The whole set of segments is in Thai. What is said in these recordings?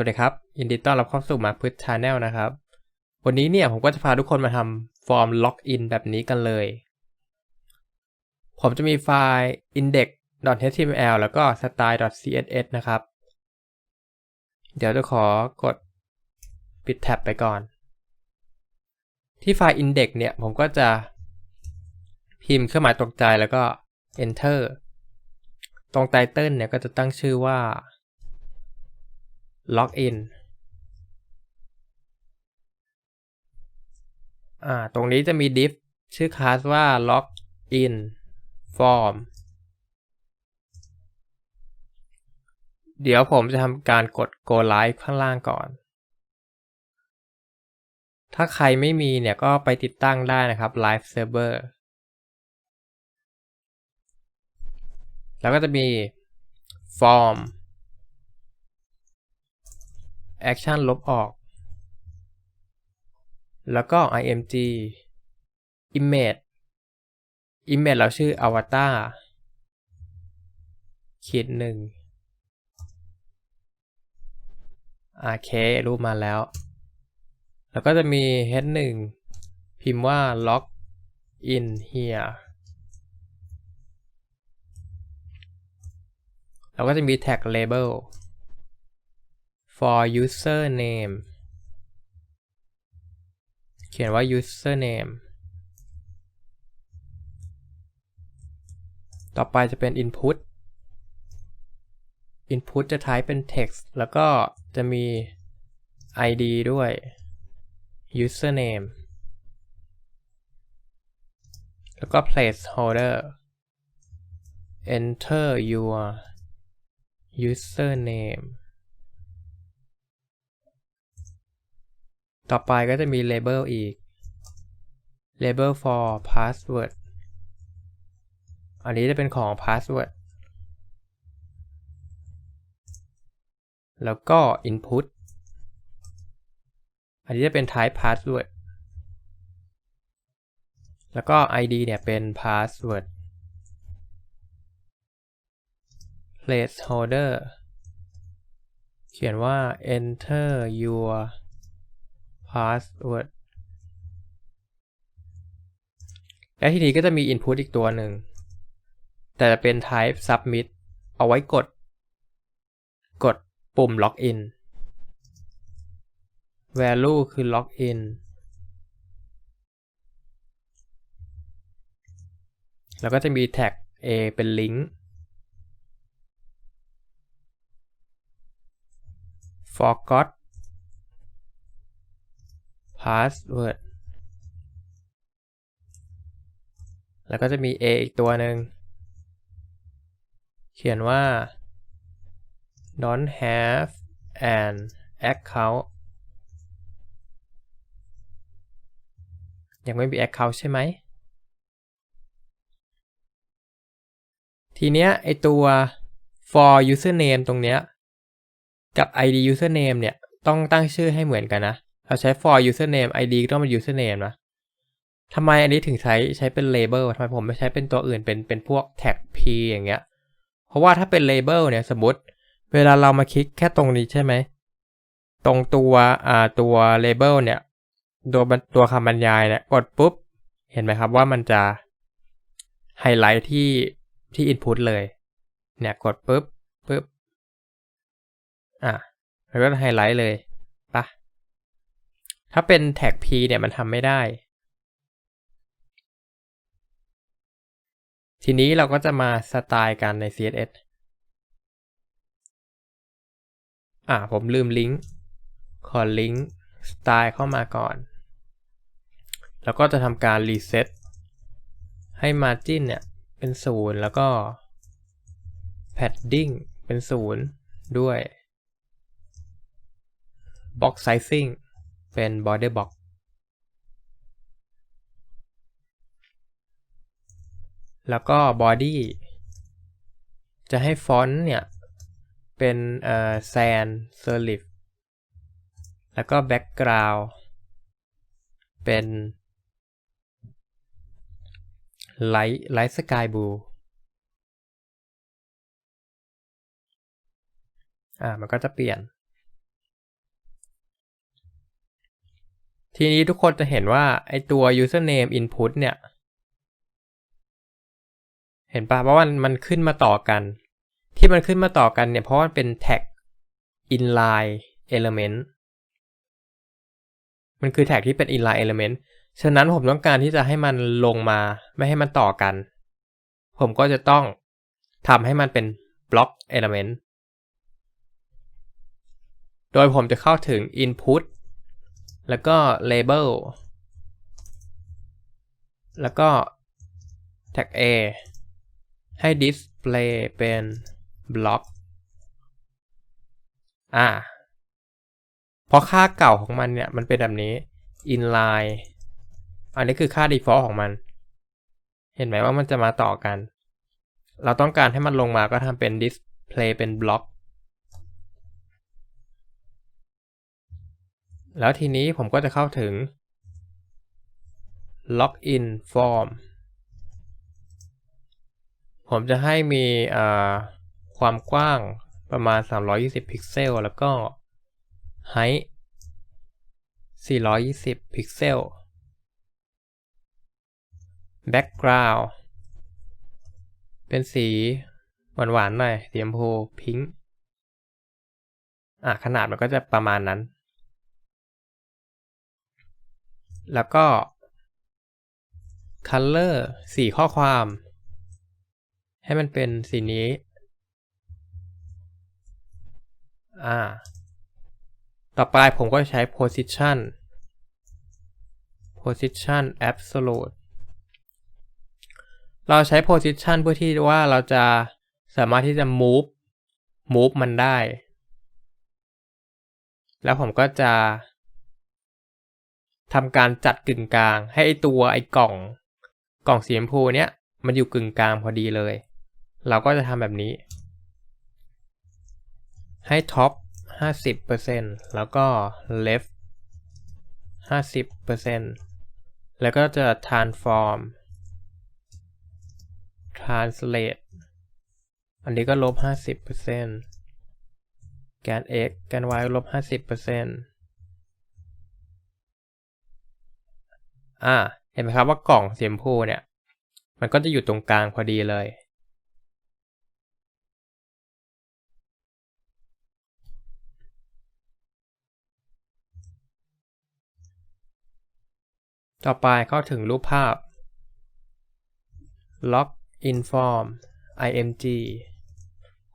วัสดีครับ ยินดีต้อนรับเข้าสู่มาพืชชาแนลนะครับ วันนี้เนี่ยผมก็จะพาทุกคนมาทำฟอร์มล็อกอินแบบนี้กันเลย ผมจะมีไฟล์ index.html แล้วก็ style.css นะครับ เดี๋ยวจะขอกดปิดแท็บไปก่อน ที่ไฟล์ index เนี่ยผมก็จะพิมพ์เครื่องหมายตกใจแล้วก็ enter ตรงไตเติลเนี่ยก็จะตั้งชื่อว่า login อ่าตรงนี้จะมี div ชื่อคลาสว่า login form เดี๋ยวผมจะทำการกด go live ข้างล่างก่อน ถ้าใครไม่มีเนี่ยก็ไปติดตั้งได้นะครับ live server แล้วก็จะมี form action ลบออก แล้วก็ img image image เราชื่อ avatar ขีดหนึ่งโอเค รูปมาแล้ว แล้วก็จะมี head หนึ่งพิมพ์ว่า log in here แล้วก็จะมี tag label for username เขียนว่า username ต่อไปจะเป็น input input จะ type เป็น text แล้วก็จะมี id ด้วย username แล้วก็ placeholder enter your username ต่อไปก็จะมี label อีก label for password อันนี้จะเป็นของ password แล้วก็ input อันนี้จะเป็น type password แล้วก็ id เนี่ยเป็น password placeholder เขียนว่า enter your password และทีนี้ก็จะมี input อีกตัวหนึ่ง แต่จะเป็น type submit เอาไว้กด กดปุ่ม login value คือ login แล้วก็จะมี tag a เป็น link forgot password แล้วก็จะมี a อีกตัวหนึ่ง เขียนว่า don't have an account ยังไม่มี account ใช่ไหม ทีเนี้ยไอตัว for username ตรงเนี้ย กับ id username เนี่ย ต้องตั้งชื่อให้เหมือนกันนะ เราใช้ for username id ก็ต้องเป็น username นะทำไมอันนี้ถึงใช้ใช้เป็น label ทำไมผมไม่ใช้เป็นตัวอื่นเป็นเป็นพวก tag p อย่างเงี้ย เพราะว่าถ้าเป็น label เนี่ยสมมติ เวลาเรามาคลิกแค่ตรงนี้ใช่ไหม ตรงตัวอ่าตัว label เนี่ยตัวตัวคำบรรยายเนี่ยกดปุ๊บ เห็นไหมครับว่ามันจะไฮไลท์ที่ที่ input เลย เนี่ยกดปุ๊บปุ๊บอะมันก็ไฮไลท์เลย ถ้าเป็นแท็ก p เนี่ยมันทำไม่ได้ ทีนี้เราก็จะมาสไตล์กันใน CSS อ่าผมลืมลิงก์ขอลิงก์สไตล์เข้ามาก่อน แล้วก็จะทำการรีเซ็ตให้ Margin เนี่ย เป็นศูนย์แล้วก็ Padding เป็นศูนย์ด้วย Box Sizing เป็น Border Box แล้วก็ Body จะให้ฟอนต์เนี่ย เป็นเอ่อ Sans Serif แล้วก็ Background เป็น Light Light Sky Blue อ่า มันก็จะเปลี่ยน ทีนี้ทุกคนจะเห็นว่าไอตัว username input เนี่ย เห็นปะเพราะว่ามันขึ้นมาต่อกัน ที่มันขึ้นมาต่อกันเนี่ย เพราะว่าเป็น tag inline element มันคือแท็กที่เป็น inline element ฉะนั้นผมต้องการที่จะให้มันลงมาไม่ให้มันต่อกัน ผมก็จะต้องทำให้มันเป็น block element โดยผมจะเข้าถึง input แล้วก็ label แล้วก็ tag a ให้ display เป็น block อ่าเพราะค่าเก่าของมันเนี่ย มันเป็นแบบนี้ inline อันนี้คือค่า default ของมัน เห็นไหมว่ามันจะมาต่อกัน เราต้องการให้มันลงมาก็ทำเป็น display เป็น block แล้วทีนี้ผมก็จะเข้าถึง login form ผมจะให้มีความกว้างประมาณ 320 พิกเซล แล้วก็ height 420 พิกเซล background เป็นสีหวานๆหน่อยสีชมพูพิงค์อะขนาดมันก็จะประมาณนั้น แล้วก็ color สีข้อความ ให้มันเป็นสีนี้ อ่า ต่อไปผมก็ใช้ position position absolute เราใช้ position เพื่อที่ว่าเราจะสามารถที่จะ move move มันได้ แล้วผมก็จะ ทำการจัดกึ่งกลางให้ตัวไอ้กล่อง กล่องสีชมพูเนี้ยมันอยู่กึ่งกลางพอดีเลย เราก็จะทำแบบนี้ ให้ท็อป50%แล้วก็ left 50%แล้วก็จะ transform translate อันนี้ก็ลบ 50%แกน x แกน y ลบ 50% อ่า เห็นไหมครับว่ากล่องสีชมพูเนี่ย มันก็จะอยู่ตรงกลางพอดีเลย ต่อไปเข้าถึงรูปภาพ log inform img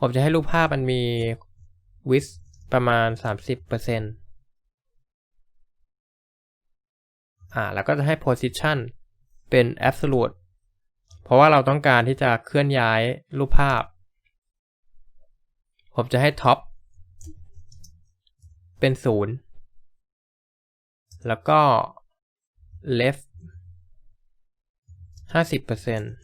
ผมจะให้รูปภาพมันมี width ประมาณ 30% อ่าแล้วก็จะให้ position เป็น absolute เพราะว่าเราต้องการที่จะเคลื่อนย้ายรูปภาพ ผมจะให้ top เป็น 0 แล้วก็ left 50%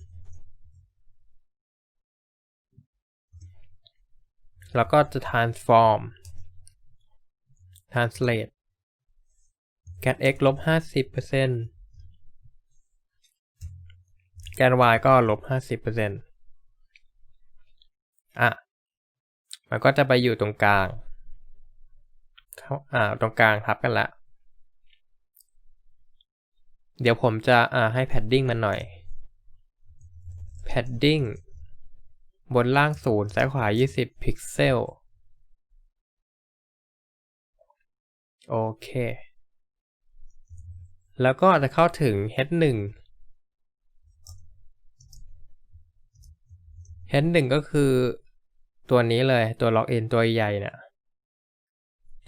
แล้วก็จะ transform translate แกน x ลบ50%แกน y ก็ลบ50%อะ มันก็จะไปอยู่ตรงกลางเขาอ่า ตรงกลางทับกันละ เดี๋ยวผมจะอ่าให้ padding มันหน่อย padding บนล่างศูนย์ซ้ายขวา 20 พิกเซล โอเค แล้วก็จะเข้าถึง head 1 head 1ก็คือตัวนี้เลยตัว login ตัวใหญ่เนี่ย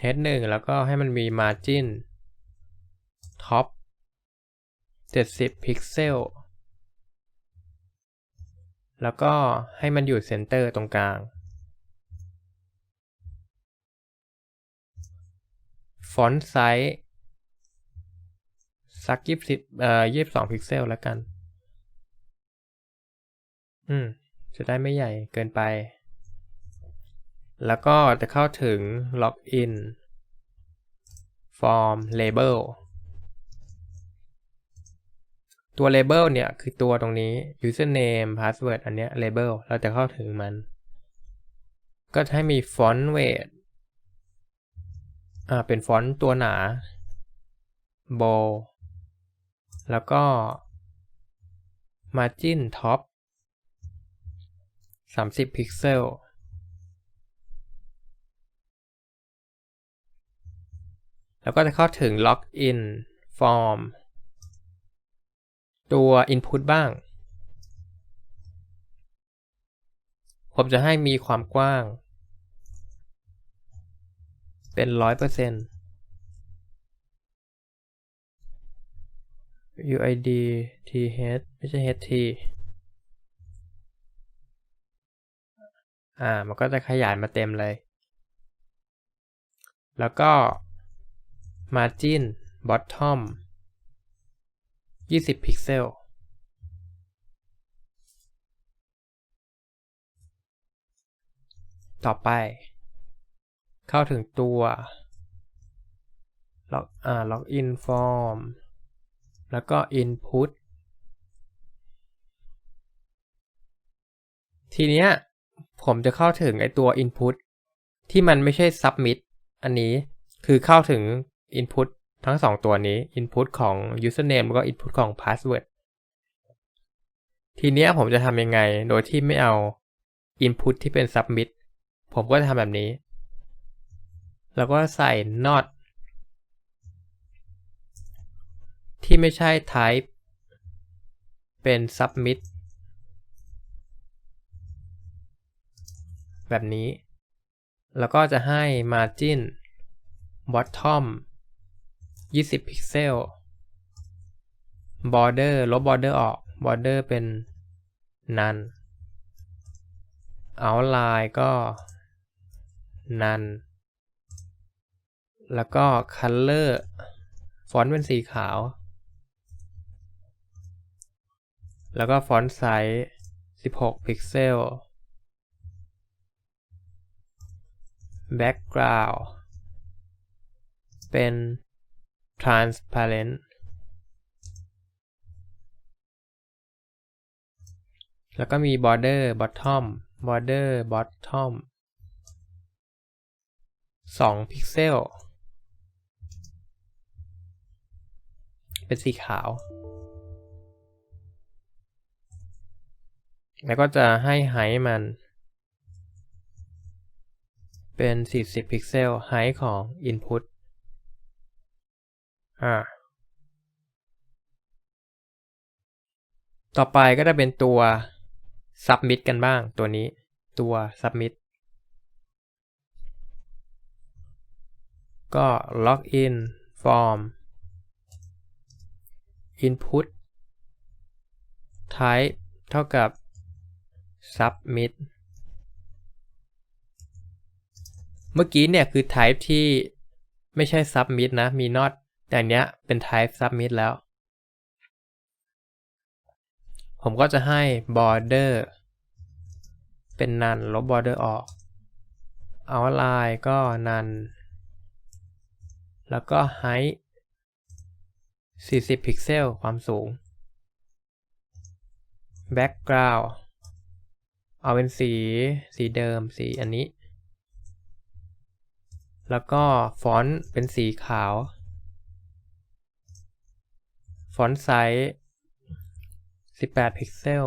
head 1แล้วก็ให้มันมี margin top 70 พิกเซล แล้วก็ให้มันอยู่เซนเตอร์ตรงกลาง ฟอนต์ไซส์ สักยี่สิบเอ่อยี่สิบสองพิกเซลแล้วกัน อืม จะได้ไม่ใหญ่เกินไป แล้วก็จะเข้าถึง Login Form Label ตัว label เนี่ย คือตัวตรงนี้ username password อันเนี้ย label เราจะเข้าถึงมัน ก็ให้มี font weight อ่า เป็นฟอนต์ตัวหนา bow แล้วก็ margin top 30 พิกเซล แล้วก็จะเข้าถึง login form ตัว input บ้าง ผมจะให้มีความกว้าง เป็น 100% UID TH ไม่ใช่ HT อ่า มันก็จะขยายมาเต็มเลย แล้วก็ margin bottom 20 พิกเซล ต่อไป เข้าถึงตัว log อ่า login form แล้วก็ input ทีเนี้ยผมจะเข้าถึงไอตัว input ที่มันไม่ใช่ submit อันนี้คือเข้าถึง input ทั้งสองตัวนี้ input ของ username แล้วก็ input ของ password ทีเนี้ยผมจะทำยังไงโดยที่ไม่เอา input ที่เป็น submit ผมก็จะทำแบบนี้ แล้วก็ใส่ not ที่ไม่ใช่ type เป็น submit แบบนี้ แล้วก็จะให้ margin bottom 20 พิกเซล border ลบ border ออก border เป็น none outline ก็ none แล้วก็ color ฟอนต์เป็นสีขาว แล้วก็ฟอนต์ไซส์ 16 พิกเซล background เป็น transparent แล้วก็มี border bottom border bottom 2 พิกเซล เป็นสีขาว แล้วก็จะให้ไฮมัน เป็น 40 พิกเซลไฮของ input อ่า ต่อไปก็จะเป็นตัว submit กันบ้างตัวนี้ตัว submit ก็ login form input type เท่ากับ submit เมื่อกี้เนี่ยคือ type ที่ไม่ใช่ submit นะ มี not แต่เนี้ยเป็น type submit แล้ว ผมก็จะให้ border เป็น none ลบ border ออก outline ก็ none แล้วก็ height 40 พิกเซล ความสูง background เอาเป็นสีสีเดิมสีอันนี้ แล้วก็ฟอนต์เป็นสีขาว ฟอนต์ไซส์18 พิกเซล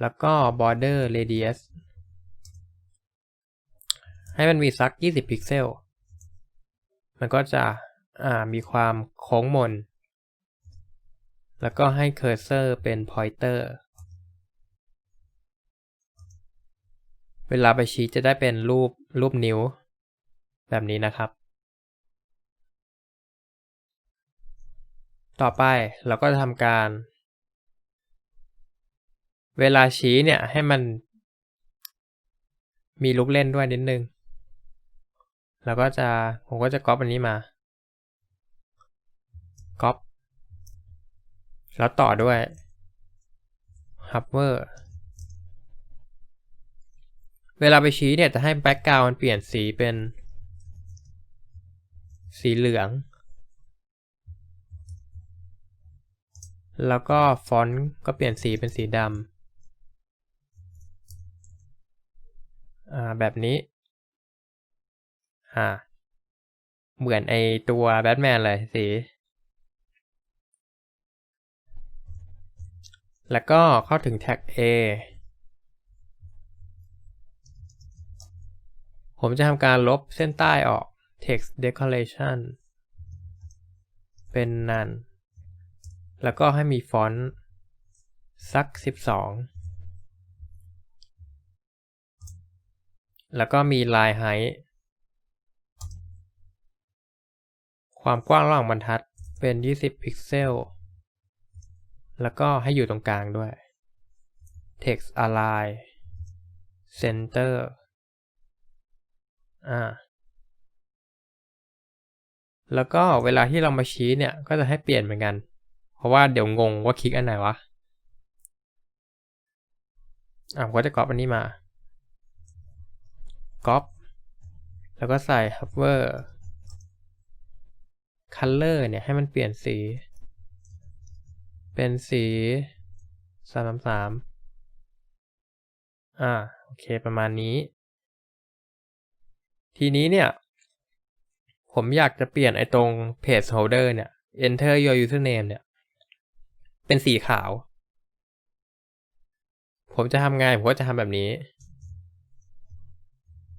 แล้วก็ border radius ให้มันมีสัก 20 พิกเซล มันก็จะมีความโค้งมน แล้วก็ให้เคอร์เซอร์เป็น pointer เเวลาไปชี้จะได้เป็นรูปรูปนิ้ว แบบนี้นะครับ ต่อไปเราก็จะทำการ เวลาชี้เนี่ยให้มัน มีลูกเล่นด้วยนิดนึงแล้วก็จะผมก็จะก๊อปอันนี้มาก๊อปแล้วต่อด้วย hover เว วลาไปชี้เนี่ยจะให้แบ็กกราวด์มันเปลี่ยนสีเป็น สีเหลือง แล้วก็ฟอนต์ก็เปลี่ยนสีเป็นสีดำอ่าแบบนี้อ่าเหมือนไอตัวแบทแมนเลยสี แล้วก็เข้าถึงแท็ก A ผมจะทำการลบเส้นใต้ออก text decoration เป็นนันแล้วก็ให้มีฟอนต์สัก 12 แล้วก็มี line height ความกว้างระหว่างบรรทัดเป็น 20 พิกเซล แล้วก็ให้อยู่ตรงกลางด้วย text align center อ่าแล้วก็เวลาที่เรามาชี้เนี่ยก็จะให้เปลี่ยนเหมือนกัน เพราะว่าเดี๋ยวงงว่าคลิกอันไหนวะอะผมก็จะก๊อปอันนี้มาก๊อปแล้วก็ใส่ hover color เนี่ยให้มันเปลี่ยนสี เป็นสีสามสามอ่าโอเคประมาณนี้ ทีนี้เนี่ย ผมอยากจะเปลี่ยนไอ้ตรง page holder เนี่ย enter your username เนี่ย เป็นสีขาว ผมจะทำไงผมก็จะทำแบบนี้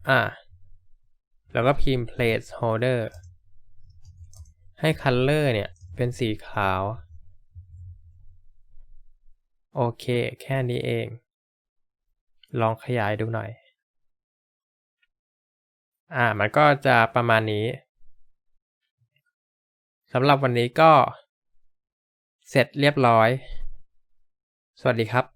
อ่า แล้วก็พิมพ์ placeholder ให้ color เนี่ย เป็นสีขาว โอเค แค่นี้เอง ลองขยายดูหน่อย อ่า มันก็จะประมาณนี้สำหรับวันนี้ก็เสร็จเรียบร้อย สวัสดีครับ